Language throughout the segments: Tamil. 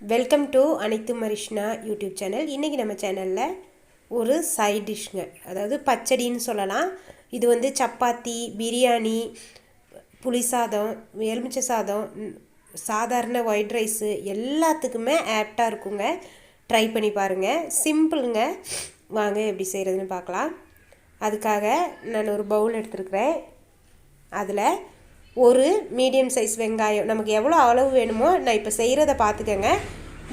வெல்கம் டு அனைத்து மரிஷ்னா யூடியூப் சேனல் இன்றைக்கி நம்ம சேனலில் ஒரு சைட் டிஷ்ங்க அதாவது பச்சடின்னு சொல்லலாம். இது வந்து சப்பாத்தி பிரியாணி புளி சாதம் எலுமிச்சை சாதம் சாதாரண ஒயிட் ரைஸு எல்லாத்துக்குமே ஆப்டாக இருக்குங்க. ட்ரை பண்ணி பாருங்கள் சிம்பிளுங்க வாங்க எப்படி செய்கிறதுன்னு பார்க்கலாம். அதுக்காக நான் ஒரு பவுல் எடுத்துருக்கிறேன். அதில் ஒரு மீடியம் சைஸ் வெங்காயம் நமக்கு எவ்வளோ அளவு வேணுமோ நான் இப்போ செய்கிறத பார்த்துக்கோங்க.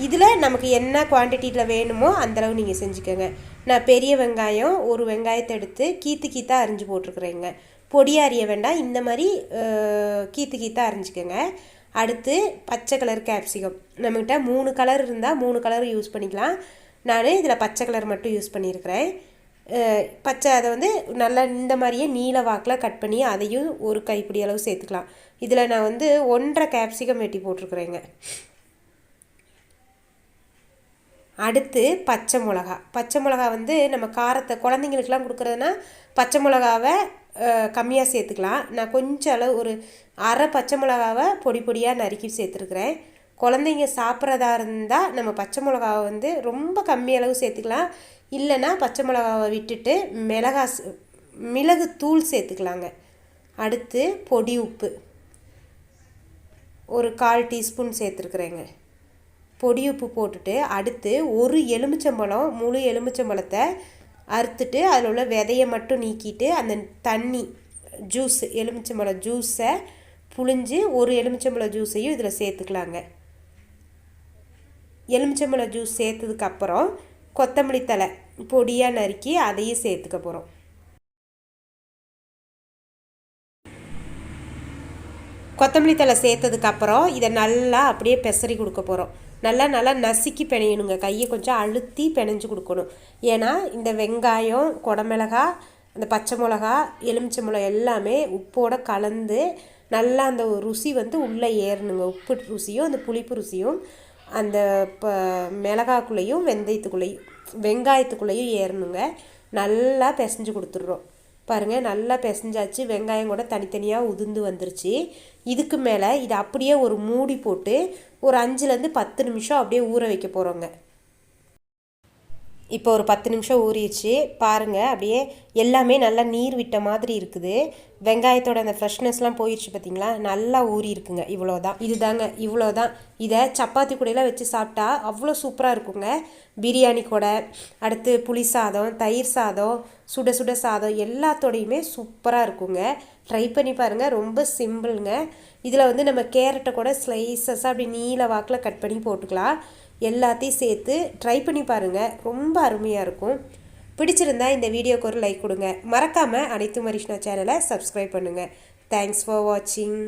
இதில் நமக்கு என்ன குவான்டிட்டியில் வேணுமோ அந்தளவு நீங்கள் செஞ்சுக்கோங்க. நான் பெரிய வெங்காயம் ஒரு வெங்காயத்தை எடுத்து கீத்து கீத்தாக அரிஞ்சு போட்டிருக்குறேங்க. பொடியாக அரிய வேண்டாம் இந்த மாதிரி கீத்து கீத்தாக அரிஞ்சுக்கோங்க. அடுத்து பச்சை கலர் கேப்சிகம் நம்மக்கிட்ட மூணு கலர் இருந்தால் மூணு கலர் யூஸ் பண்ணிக்கலாம். நான் இதில் பச்சை கலர் மட்டும் யூஸ் பண்ணியிருக்கிறேன். பச்சை அதை வந்து நல்லா இந்த மாதிரியே நீல வாக்கில் கட் பண்ணி அதையும் ஒரு கைப்பிடி அளவு சேர்த்துக்கலாம். இதில் நான் வந்து ஒன்றரை கேப்சிகம் வெட்டி போட்டிருக்குறேங்க. அடுத்து பச்சை மிளகா. பச்சை மிளகா வந்து நம்ம காரத்தை குழந்தைங்களுக்குலாம் கொடுக்குறதுனா பச்சை மிளகாவை கம்மியாக சேர்த்துக்கலாம். நான் கொஞ்சம் அளவு ஒரு அரை பச்சை மிளகாவை பொடி பொடியாக நறுக்கி சேர்த்துருக்குறேன். குழந்தைங்க சாப்பிட்றதா இருந்தால் நம்ம பச்சை மிளகாவை வந்து ரொம்ப கம்மி அளவு சேர்த்துக்கலாம். இல்லைன்னா பச்சை மிளகாவை விட்டுட்டு மிளகா மிளகு தூள் சேர்த்துக்கலாங்க. அடுத்து பொடி உப்பு. ஒரு கால் டீஸ்பூன் சேர்த்துருக்குறேங்க. பொடி உப்பு போட்டுட்டு அடுத்து ஒரு எலுமிச்சம்பழம் முழு எலுமிச்சம்பழத்தை அறுத்துட்டு அதில் உள்ள விதையை மட்டும் நீக்கிட்டு அந்த தண்ணி ஜூஸ் எலுமிச்சம்பழம் ஜூஸை புழிஞ்சு ஒரு எலுமிச்சம்பழம் ஜூஸையும் இதில் சேர்த்துக்கலாங்க. எலுமிச்சம்பழம் ஜூஸ் சேர்த்ததுக்கப்புறம் கொத்தமல்லி தழை பொடியாக நறுக்கி அதையும் சேர்த்துக்க போகிறோம் கொத்தமல்லி தழை சேர்த்ததுக்கப்புறம் இதை நல்லா அப்படியே பெசரி கொடுக்க போகிறோம் நல்லா நல்லா நசுக்கி பிணையணுங்க கையை கொஞ்சம் அழுத்தி பிணைஞ்சு கொடுக்கணும். ஏன்னா இந்த வெங்காயம் குடமிளகா அந்த பச்சை மிளகா எலுமிச்சம்பழம் எல்லாமே உப்போட கலந்து நல்லா அந்த ருசி வந்து உள்ளே ஏறணுங்க. உப்பு ருசியும் அந்த புளிப்பு ருசியும் அந்த இப்போ மிளகாக்குள்ளேயும் வெந்தயத்துக்குள்ளேயும் வெங்காயத்துக்குள்ளேயும் ஏறணுங்க. நல்லா பிசைஞ்சு கொடுத்துட்றோம். பாருங்கள் நல்லா பிசைஞ்சாச்சு. வெங்காயம் கூட தனித்தனியாக உதிர்ந்து வந்துருச்சு. இதுக்கு மேலே இதை அப்படியே ஒரு மூடி போட்டு ஒரு அஞ்சுலேருந்து பத்து நிமிஷம் அப்படியே ஊற வைக்க போகிறோங்க இப்போ ஒரு பத்து நிமிஷம் ஊறிடுச்சு. பாருங்கள் அப்படியே எல்லாமே நல்லா நீர் விட்ட மாதிரி இருக்குது. வெங்காயத்தோட அந்த ஃப்ரெஷ்னஸ்லாம் போயிடுச்சு பார்த்தீங்களா நல்லா ஊறி இருக்குங்க. இவ்வளோதான் இதுதாங்க இவ்வளோதான் இதை சப்பாத்தி கூடையெல்லாம் வச்சு சாப்பிட்டா அவ்வளோ சூப்பராக இருக்குங்க. பிரியாணி கூட அடுத்து புளி சாதம் தயிர் சாதம் சுட சுட சாதம் எல்லாத்தோடையுமே சூப்பராக இருக்குங்க. ட்ரை பண்ணி பாருங்கள் ரொம்ப சிம்பிளுங்க இதில் வந்து நம்ம கேரட்டை கூட ஸ்லைசஸாக அப்படி நீல வாக்கில் கட் பண்ணி போட்டுக்கலாம். எல்லாத்தையும் சேர்த்து ட்ரை பண்ணி பாருங்கள் ரொம்ப அருமையாக இருக்கும். பிடிச்சிருந்தா இந்த வீடியோக்கு ஒரு லைக் கொடுங்க. மறக்காமல் அனைத்து மரிஷ்னா சேனலை சப்ஸ்கிரைப் பண்ணுங்கள் தேங்க்ஸ் ஃபார் வாட்சிங்